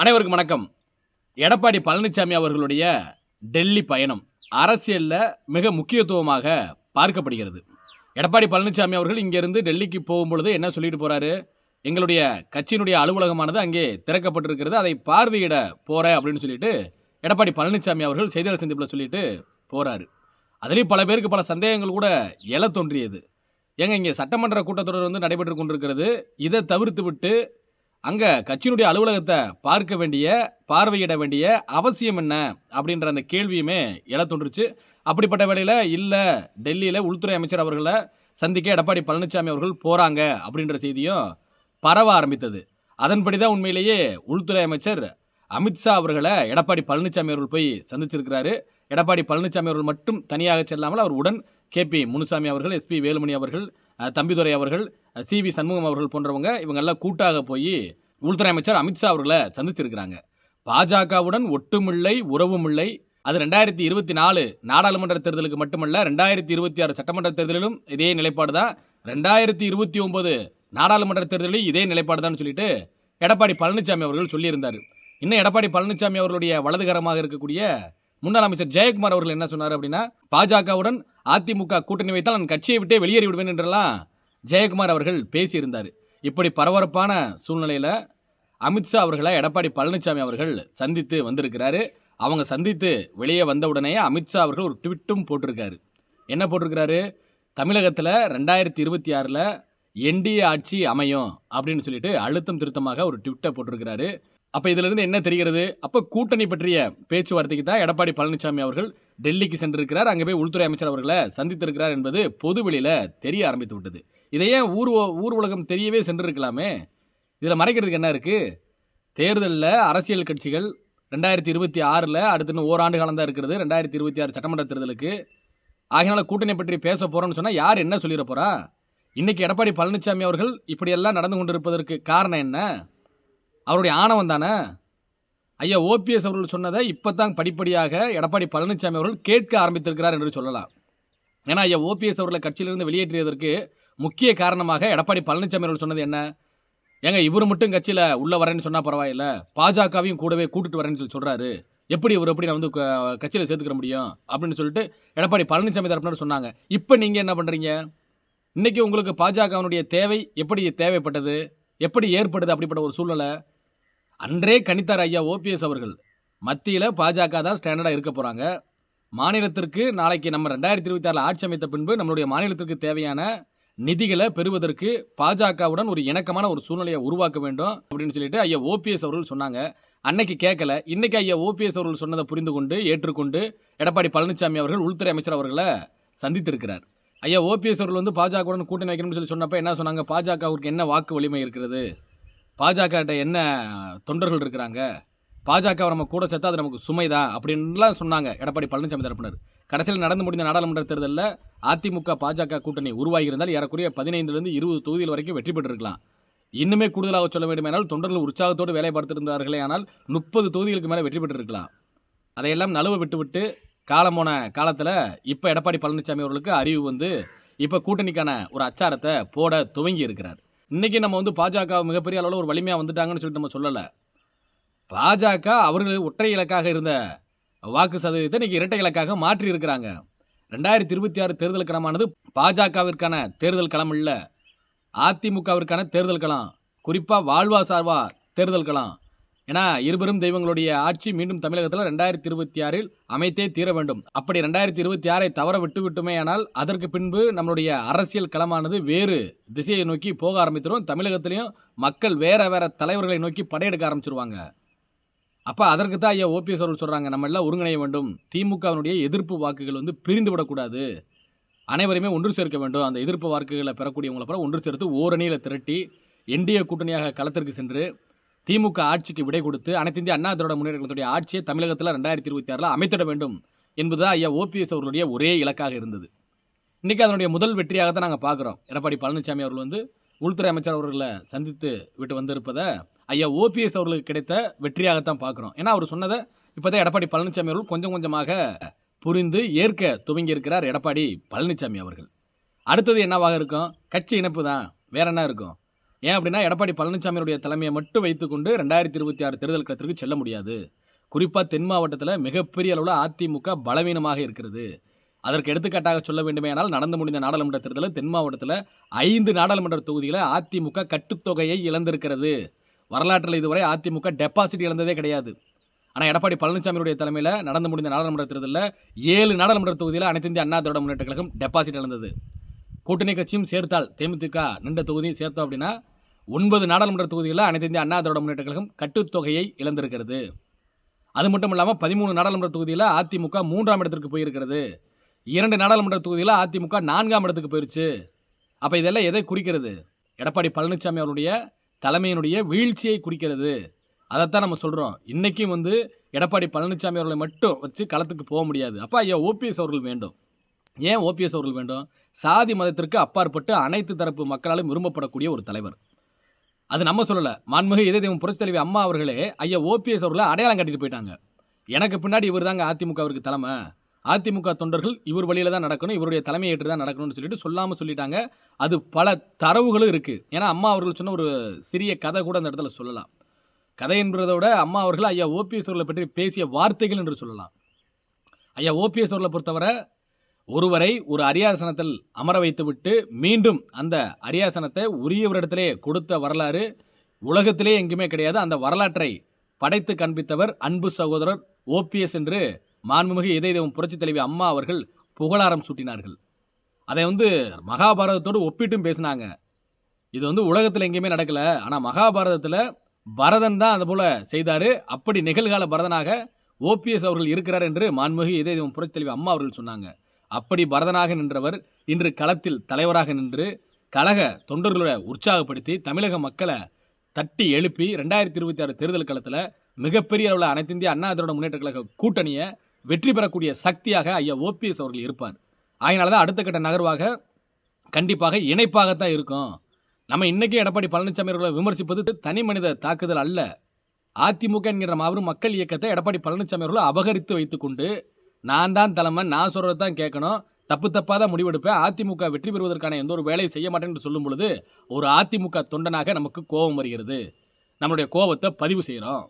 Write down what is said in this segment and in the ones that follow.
அனைவருக்கும் வணக்கம். எடப்பாடி பழனிசாமி அவர்களுடைய டெல்லி பயணம் அரசியலில் மிக முக்கியத்துவமாக பார்க்கப்படுகிறது. எடப்பாடி பழனிசாமி அவர்கள் இங்கேருந்து டெல்லிக்கு போகும்பொழுது என்ன சொல்லிட்டு போகிறாரு எங்களுடைய கட்சியினுடைய அலுவலகமானது அங்கே திறக்கப்பட்டிருக்கிறது அதை பார்வையிட போகிறேன் அப்படின்னு சொல்லிட்டு எடப்பாடி பழனிசாமி அவர்கள் செய்தியாளர் சந்திப்பில் சொல்லிட்டு போகிறாரு அதுலேயும் பல பேருக்கு பல சந்தேகங்கள் கூட எழ தோன்றியது. ஏங்க இங்கே சட்டமன்ற கூட்டத்தொடர் வந்து நடைபெற்று கொண்டிருக்கிறது. இதை தவிர்த்து விட்டு அங்கே கட்சியினுடைய அலுவலகத்தை பார்க்க வேண்டிய பார்வையிட வேண்டிய அவசியம் என்ன? அப்படின்ற அந்த கேள்வியுமே எழ தோன்றுச்சு அப்படிப்பட்ட வேளையில் இல்லை டெல்லியில் உள்துறை அமைச்சர் அவர்களை சந்திக்க எடப்பாடி பழனிசாமி அவர்கள் போகிறாங்க அப்படின்ற செய்தியும் பரவ ஆரம்பித்தது. அதன்படி தான் உண்மையிலேயே உள்துறை அமைச்சர் அமித்ஷா அவர்களை எடப்பாடி பழனிசாமி அவர்கள் போய் சந்திச்சிருக்கிறாரு. எடப்பாடி பழனிசாமி அவர்கள் மட்டும் தனியாக செல்லாமல் அவர் உடன் கே பி முனுசாமி அவர்கள் எஸ்பி வேலுமணி அவர்கள் தம்பிதுரை அவர்கள் சி வி சண்முகம் அவர்கள் போன்றவங்க இவங்கெல்லாம் கூட்டாக போய் உள்துறை அமைச்சர் அமித்ஷா அவர்களை சந்திச்சிருக்கிறாங்க. பாஜகவுடன் ஒட்டுமில்லை உறவுமில்லை. அது ரெண்டாயிரத்தி இருபத்தி நாலு நாடாளுமன்ற தேர்தலுக்கு மட்டுமல்ல ரெண்டாயிரத்தி இருபத்தி ஆறு சட்டமன்ற தேர்தலிலும் இதே நிலைப்பாடு தான். ரெண்டாயிரத்தி இருபத்தி ஒன்பது நாடாளுமன்ற தேர்தலிலும் இதே நிலைப்பாடு தான் சொல்லிட்டு எடப்பாடி பழனிசாமி அவர்கள் சொல்லியிருந்தார். இன்னும் எடப்பாடி பழனிசாமி அவர்களுடைய வலதுகரமாக இருக்கக்கூடிய முன்னாள் அமைச்சர் ஜெயக்குமார் அவர்கள் என்ன சொன்னார் அப்படின்னா பாஜகவுடன் அதிமுக கூட்டணி வைத்தால் நான் கட்சியை விட்டே வெளியேறி விடுவேன் என்றெல்லாம் ஜெயக்குமார் அவர்கள் பேசியிருந்தார். இப்படி பரபரப்பான சூழ்நிலையில் அமித்ஷா அவர்களை எடப்பாடி பழனிசாமி அவர்கள் சந்தித்து வந்திருக்கிறாரு. அவங்க சந்தித்து வெளியே வந்த உடனேயே அமித்ஷா அவர்கள் ஒரு ட்விட்டும் போட்டிருக்காரு. என்ன போட்டிருக்கிறாரு? தமிழகத்தில் ரெண்டாயிரத்தி இருபத்தி ஆறில் என்டிஏ ஆட்சி அமையும் அப்படின்னு சொல்லிட்டு அழுத்தம் திருத்தமாக ஒரு ட்விட்டை போட்டிருக்கிறாரு. அப்போ இதிலிருந்து என்ன தெரிகிறது? அப்போ கூட்டணி பற்றிய பேச்சுவார்த்தைக்கு தான் எடப்பாடி பழனிசாமி அவர்கள் டெல்லிக்கு சென்றிருக்கிறார். அங்கே போய் உள்துறை அமைச்சர் அவர்களை சந்தித்திருக்கிறார் என்பது பொதுவெளியில் தெரிய ஆரம்பித்து விட்டது. இதையே ஊர் ஊர் உலகம் தெரியவே சென்றிருக்கலாமே. இதில் மறைக்கிறதுக்கு என்ன இருக்குது தேர்தலில் அரசியல் கட்சிகள் ரெண்டாயிரத்தி இருபத்தி ஆறில் அடுத்து இன்னும் ஓராண்டு காலம் தான் இருக்கிறது. ரெண்டாயிரத்தி இருபத்தி ஆறு சட்டமன்ற தேர்தலுக்கு. ஆகினால கூட்டணி பற்றி பேச போகிறோன்னு சொன்னால் யார் என்ன சொல்லிட போகிறா இன்றைக்கி எடப்பாடி பழனிசாமி அவர்கள் இப்படியெல்லாம் நடந்து கொண்டிருப்பதற்கு காரணம் என்ன? அவருடைய ஆணவம் தானே? ஐயா ஓபிஎஸ் அவர்கள் சொன்னதை இப்போ தான் படிப்படியாக எடப்பாடி பழனிசாமி அவர்கள் கேட்க ஆரம்பித்திருக்கிறார் என்று சொல்லலாம். ஏன்னா ஐயா ஓபிஎஸ் அவர்களை கட்சியிலிருந்து வெளியேற்றியதற்கு முக்கிய காரணமாக எடப்பாடி பழனிசாமி அவர்கள் சொன்னது என்ன? ஏங்க இவர் மட்டும் கட்சியில் உள்ளே வரேன்னு சொன்னால் பரவாயில்ல. பாஜகவையும் கூடவே கூட்டிட்டு வரேன்னு சொல்லி சொல்கிறாரு எப்படி இவர் எப்படி நான் வந்து கட்சியில் சேர்த்துக்கிற முடியும்? அப்படின்னு சொல்லிட்டு எடப்பாடி பழனிசாமி தரப்பினர் சொன்னாங்க. இப்போ நீங்கள் என்ன பண்ணுறீங்க இன்றைக்கி உங்களுக்கு பாஜகவினுடைய தேவை எப்படி தேவைப்பட்டது? எப்படி ஏற்படுது அப்படிப்பட்ட ஒரு சூழ்நிலை? அன்றே கணித்தார் ஐயா ஓபிஎஸ் அவர்கள் மத்தியில் பாஜக தான் ஸ்டாண்டர்டாக இருக்க போகிறாங்க மாநிலத்திற்கு நாளைக்கு நம்ம ரெண்டாயிரத்தி இருபத்தி ஆறில் ஆட்சி அமைத்த பின்பு நம்மளுடைய மாநிலத்திற்கு தேவையான நிதிகளை பெறுவதற்கு பாஜகவுடன் ஒரு இணக்கமான ஒரு சூழ்நிலையை உருவாக்க வேண்டும் அப்படின்னு சொல்லிட்டு ஐயா ஓபிஎஸ் அவர்கள் சொன்னாங்க. அன்னைக்கு கேட்கல. இன்னைக்கு ஐயா ஓபிஎஸ் அவர்கள் சொன்னதை புரிந்து கொண்டு ஏற்றுக்கொண்டு எடப்பாடி பழனிசாமி அவர்கள் உள்துறை அமைச்சர் அவர்களை சந்தித்திருக்கிறார். ஐயா ஓபிஎஸ் அவர்கள் வந்து பாஜகவுடன் கூட்டணி வைக்கணும்னு சொல்லி சொன்னப்ப என்ன சொன்னாங்க? பாஜகவுக்கு என்ன வாக்கு வலிமை இருக்கிறது? பாஜக என்ன தொண்டர்கள் இருக்கிறாங்க? பாஜக நம்ம கூட சேர்த்தா அது நமக்கு சுமைதான் அப்படின்லாம் சொன்னாங்க. எடப்பாடி பழனிசாமி தரப்பினர். கடைசியில் நடந்து முடிந்த நாடாளுமன்ற தேர்தலில் அதிமுக பாஜக கூட்டணி உருவாகியிருந்தால் ஏறக்குறைய பதினைந்துலேருந்து இருபது தொகுதிகள் வரைக்கும் வெற்றி பெற்றிருக்கலாம். இன்னுமே கூடுதலாக சொல்ல வேண்டுமானால் தொண்டர்கள் உற்சாகத்தோடு வேலை பார்த்திருந்தார்களே ஆனால் முப்பது தொகுதிகளுக்கு மேலே வெற்றி பெற்றிருக்கலாம். அதையெல்லாம் நழுவ விட்டுவிட்டு காலம் போன காலத்தில் இப்போ எடப்பாடி பழனிசாமி அவர்களுக்கு அறிவு வந்து இப்போ கூட்டணிக்கான ஒரு அச்சாரத்தை போட துவங்கி இருக்கிறார் இன்றைக்கி நம்ம வந்து பாஜக மிகப்பெரிய அளவில் ஒரு வலிமையாக வந்துட்டாங்கன்னு சொல்லிட்டு நம்ம சொல்லலை. பாஜக அவர்கள் ஒற்றை இலக்காக இருந்த வாக்கு சதவீதத்தை இன்னைக்கு இரட்டை இலக்காக மாற்றி இருக்கிறாங்க. ரெண்டாயிரத்தி இருபத்தி ஆறு தேர்தல் களமானது பாஜகவிற்கான தேர்தல் களம் இல்லை. அதிமுகவிற்கான தேர்தல் களம். குறிப்பாக வாழ்வா சார்வா தேர்தல் களம். ஏன்னா இருபெரும் தெய்வங்களுடைய ஆட்சி மீண்டும் தமிழகத்தில் ரெண்டாயிரத்தி இருபத்தி ஆறில் அமைத்தே தீர வேண்டும். அப்படி ரெண்டாயிரத்தி இருபத்தி ஆறை தவற விட்டு விட்டுமே ஆனால் அதற்கு பின்பு நம்மளுடைய அரசியல் களமானது வேறு திசையை நோக்கி போக ஆரம்பித்திரும். தமிழகத்திலையும் மக்கள் வேற வேற தலைவர்களை நோக்கி படையெடுக்க ஆரம்பிச்சிருவாங்க. அப்போ அதற்கு தான் ஐயா ஓபிஎஸ் அவர்கள் சொல்கிறாங்க நம்ம எல்லாம் ஒருங்கிணைய வேண்டும். திமுகவினுடைய எதிர்ப்பு வாக்குகள் வந்து பிரிந்து விடக்கூடாது. அனைவரையுமே ஒன்று சேர்க்க வேண்டும். அந்த எதிர்ப்பு வாக்குகளை பெறக்கூடியவங்களை பூரா ஒன்று சேர்த்து ஓரணியில் திரட்டி என்டிஏ கூட்டணியாக களத்திற்கு சென்று திமுக ஆட்சிக்கு விடை கொடுத்து அனைத்து இந்திய அண்ணா திராவிட முன்னேற்றத்துடைய ஆட்சியை தமிழகத்தில் ரெண்டாயிரத்தி இருபத்தி ஆறில் அமைத்திட வேண்டும் என்பதுதான் ஐயா ஓபிஎஸ் அவர்களுடைய ஒரே இலக்காக இருந்தது. இன்றைக்கி அதனுடைய முதல் வெற்றியாக தான் நாங்கள் பார்க்குறோம். எடப்பாடி பழனிசாமி அவர்கள் வந்து உள்துறை அமைச்சர் அவர்களை சந்தித்து விட்டு வந்திருப்பதை ஐயா ஓபிஎஸ் அவர்களுக்கு கிடைத்த வெற்றியாகத்தான் பார்க்குறோம். ஏன்னா அவர் சொன்னதை இப்போதான் எடப்பாடி பழனிசாமி அவர்கள் கொஞ்சம் கொஞ்சமாக புரிந்து ஏற்க துவங்கி இருக்கிறார் எடப்பாடி பழனிசாமி அவர்கள். அடுத்தது என்னவாக இருக்கும்? கட்சி இணைப்பு தான். வேற என்ன இருக்கும்? ஏன் அப்படின்னா எடப்பாடி பழனிசாமியுடைய தலைமையை மட்டும் வைத்துக்கொண்டு ரெண்டாயிரத்தி இருபத்தி ஆறு தேர்தல் களத்திற்கு செல்ல முடியாது. குறிப்பாக தென் மாவட்டத்தில் மிகப்பெரிய அளவில் அதிமுக பலவீனமாக இருக்கிறது. அதற்கு எடுத்துக்காட்டாக சொல்ல வேண்டுமேனால் நடந்து முடிந்த நாடாளுமன்ற தேர்தலில் தென் மாவட்டத்தில் ஐந்து நாடாளுமன்ற தொகுதிகளை அதிமுக கட்டுத்தொகையை இழந்திருக்கிறது. வரலாற்றில் இதுவரை அதிமுக டெபாசிட் இழந்ததே கிடையாது. ஆனால் எடப்பாடி பழனிசாமியுடைய தலைமையில் நடந்து முடிந்த நாடாளுமன்ற தேர்தலில் ஏழு நாடாளுமன்ற தொகுதியில் அனைத்து இந்திய அண்ணா திராவிட முன்னேற்ற கழகம் டெபாசிட் இழந்தது. கூட்டணி கட்சியும் சேர்த்தால் தேமுதிக நின்ற தொகுதியும் சேர்த்தோம் அப்படின்னா ஒன்பது நாடாளுமன்ற தொகுதிகளில் அனைத்து இந்திய அண்ணா திராவிட முன்னேற்ற கழகம் கட்டுத்தொகையை இழந்திருக்கிறது. அது மட்டும் இல்லாமல் பதிமூணு நாடாளுமன்ற தொகுதியில் அதிமுக மூன்றாம் இடத்திற்கு போயிருக்கிறது. இரண்டு நாடாளுமன்ற தொகுதியில் அதிமுக நான்காம் இடத்துக்கு போயிருச்சு. அப்போ இதெல்லாம் எதை குறிக்கிறது? எடப்பாடி பழனிசாமி அவருடைய தலைமையினுடைய வீழ்ச்சியை குறிக்கிறது. அதைத்தான் நம்ம சொல்கிறோம் இன்றைக்கும் வந்து எடப்பாடி பழனிசாமி அவர்களை மட்டும் வச்சு களத்துக்கு போக முடியாது. அப்போ ஐயா ஓபிஎஸ் அவர்கள் வேண்டும்? ஏன் ஓபிஎஸ் அவர்கள் வேண்டும்? சாதி மதத்திற்கு அப்பாற்பட்டு அனைத்து தரப்பு மக்களாலும் விரும்பப்படக்கூடிய ஒரு தலைவர். அது நம்ம சொல்லலை. மாண்புமிகு இதய தெய்வம் புரட்சி தலைவி அம்மா அவர்களே ஐயா ஓபிஎஸ் அவர்களை அடையாளம் கட்டிட்டு போயிட்டாங்க. எனக்கு பின்னாடி இவர் தாங்க அதிமுகவிற்கு தலைமை. அதிமுக தொண்டர்கள் இவர் வழியில தான் நடக்கணும் இவருடைய தலைமையை ஏற்று தான் நடக்கணும்னு சொல்லிட்டு சொல்லாமல் சொல்லிட்டாங்க. அது பல தரவுகளும் இருக்குது ஏன்னா அம்மா அவர்கள் சொன்ன ஒரு சிறிய கதை கூட அந்த இடத்துல சொல்லலாம். கதை என்பதை விட அம்மா அவர்கள் ஐயா ஓபிஎஸ் அவர்களை பற்றி பேசிய வார்த்தைகள் என்று சொல்லலாம். ஐயா ஓபிஎஸ் அவர்களை பொறுத்தவரை ஒருவரை ஒரு அரியாசனத்தில் அமர வைத்துவிட்டு மீண்டும் அந்த அரியாசனத்தை உரியவரிடத்திலே கொடுத்த வரலாறு உலகத்திலே எங்குமே கிடையாது. அந்த வரலாற்றை படைத்து காண்பித்தவர் அன்பு சகோதரர் ஓபிஎஸ் என்று மாண்புமிகு இதய தெய்வம் புரட்சி தலைவி அம்மா அவர்கள் புகழாரம் சூட்டினார்கள். அதை வந்து மகாபாரதத்தோடு ஒப்பிட்டும் பேசினாங்க. இது வந்து உலகத்தில் எங்கேயுமே நடக்கல. ஆனால் மகாபாரதத்தில் பரதன் தான் அதுபோல் செய்தார். அப்படி நிகழ்கால பரதனாக ஓபிஎஸ் அவர்கள் இருக்கிறார் என்று மாண்புமிகு இதய தெய்வம் புரட்சித் தலைவி அம்மா அவர்கள் சொன்னாங்க. அப்படி பரதனாக நின்றவர் இன்று களத்தில் தலைவராக நின்று கழக தொண்டர்களை உற்சாகப்படுத்தி தமிழக மக்களை தட்டி எழுப்பி ரெண்டாயிரத்தி இருபத்தி ஆறு தேர்தல் களத்தில் மிகப்பெரிய அளவில் அனைத்திந்திய அண்ணா திராவிட முன்னேற்ற கழக கூட்டணியை வெற்றி பெறக்கூடிய சக்தியாக ஐயா ஓபிஎஸ் அவர்கள் இருப்பார். அதனால தான் அடுத்த கட்ட நகர்வாக கண்டிப்பாக இணைப்பாகத்தான் இருக்கும். நம்ம இன்னைக்கு எடப்பாடி பழனிசாமி அவர்களை விமர்சிப்பது தனி மனித தாக்குதல் அல்ல. அதிமுக என்கிற மாபெரும் மக்கள் இயக்கத்தை எடப்பாடி பழனிசாமி அவர்களை அபகரித்து வைத்துக்கொண்டு நான் தான் தலைமை நான் சொல்கிறது தான் கேட்கணும். தப்பு தப்பாக தான் முடிவெடுப்பேன். அதிமுக வெற்றி பெறுவதற்கான எந்த ஒரு வேலையும் செய்ய மாட்டேன் என்று சொல்லும் பொழுது ஒரு அதிமுக தொண்டனாக நமக்கு கோபம் வருகிறது. நம்மளுடைய கோபத்தை பதிவு செய்கிறோம்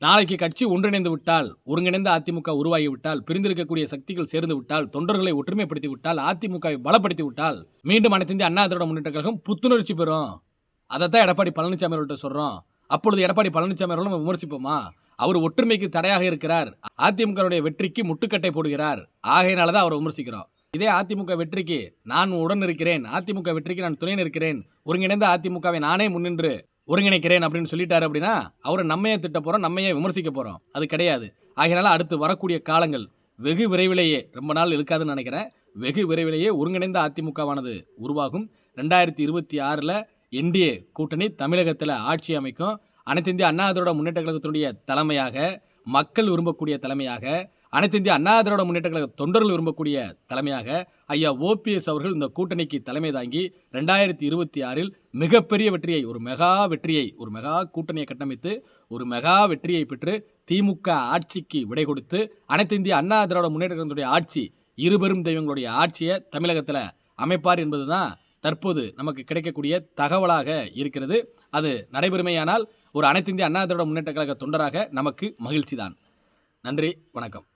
நாளைக்கு கட்சி ஒன்றிணைந்து விட்டால் ஒருங்கிணைந்த அதிமுக உருவாகிவிட்டால் பிரிந்திருக்கக்கூடிய சக்திகள் சேர்ந்து விட்டால் தொண்டர்களை ஒற்றுமைப்படுத்தி விட்டால் அதிமுகவை பலப்படுத்தி விட்டால் மீண்டும் அனைத்து இந்திய அண்ணா திராவிட முன்னேற்ற கழகம் புத்துணர்ச்சி பெறும். அதைத்தான் எடப்பாடி பழனிசாமி அவர்கள்ட்ட சொல்கிறோம் அப்பொழுது எடப்பாடி பழனிசாமி அவர்களும் நம்ம விமர்சிப்போமா? அவர் ஒற்றுமைக்கு தடையாக இருக்கிறார். அதிமுகவுடைய வெற்றிக்கு முட்டுக்கட்டை போடுகிறார். ஆகையினால தான் அவரை விமர்சிக்கிறோம். இதே அதிமுக வெற்றிக்கு நான் உடன் இருக்கிறேன். அதிமுக வெற்றிக்கு நான் துணை நிற்கிறேன். ஒருங்கிணைந்த அதிமுகவை நானே முன்னின்று ஒருங்கிணைக்கிறேன் அப்படின்னு சொல்லிட்டாரு அப்படின்னா அவரை நம்மையே திட்ட போகிறோம் நம்மையே விமர்சிக்க போகிறோம் அது கிடையாது. ஆகையினால அடுத்து வரக்கூடிய காலங்கள் வெகு விரைவிலேயே ரொம்ப நாள் இருக்காதுன்னு நினைக்கிறேன். வெகு விரைவிலேயே ஒருங்கிணைந்த அதிமுகவானது உருவாகும். ரெண்டாயிரத்தி இருபத்தி ஆறில் என்டிஏ கூட்டணி தமிழகத்தில் ஆட்சி அமைக்கும். அனைத்து இந்திய அண்ணா திராவிட முன்னேற்ற கழகத்தினுடைய தலைமையாக மக்கள் விரும்பக்கூடிய தலைமையாக அனைத்து இந்திய அண்ணா திராவிட முன்னேற்ற கழக தொண்டர்கள் விரும்பக்கூடிய தலைமையாக ஐயா ஓபிஎஸ் அவர்கள் இந்த கூட்டணிக்கு தலைமை தாங்கி ரெண்டாயிரத்தி இருபத்தி ஆறில் மிகப்பெரிய வெற்றியை ஒரு மெகா வெற்றியை ஒரு மெகா கூட்டணியை கட்டமைத்து ஒரு மெகா வெற்றியை பெற்று திமுக ஆட்சிக்கு விடை கொடுத்து அனைத்து இந்திய அண்ணா திராவிட முன்னேற்றத்தினுடைய ஆட்சி இருபெரும் தெய்வங்களுடைய ஆட்சியை தமிழகத்தில் அமைப்பார் என்பதுதான் தற்போது நமக்கு கிடைக்கக்கூடிய தகவலாக இருக்கிறது. அது நடைபெறுமையானால் ஒரு அனைத்து இந்திய அண்ணா திராவிட முன்னேற்ற கழக தொண்டராக நமக்கு மகிழ்ச்சி தான் நன்றி வணக்கம்.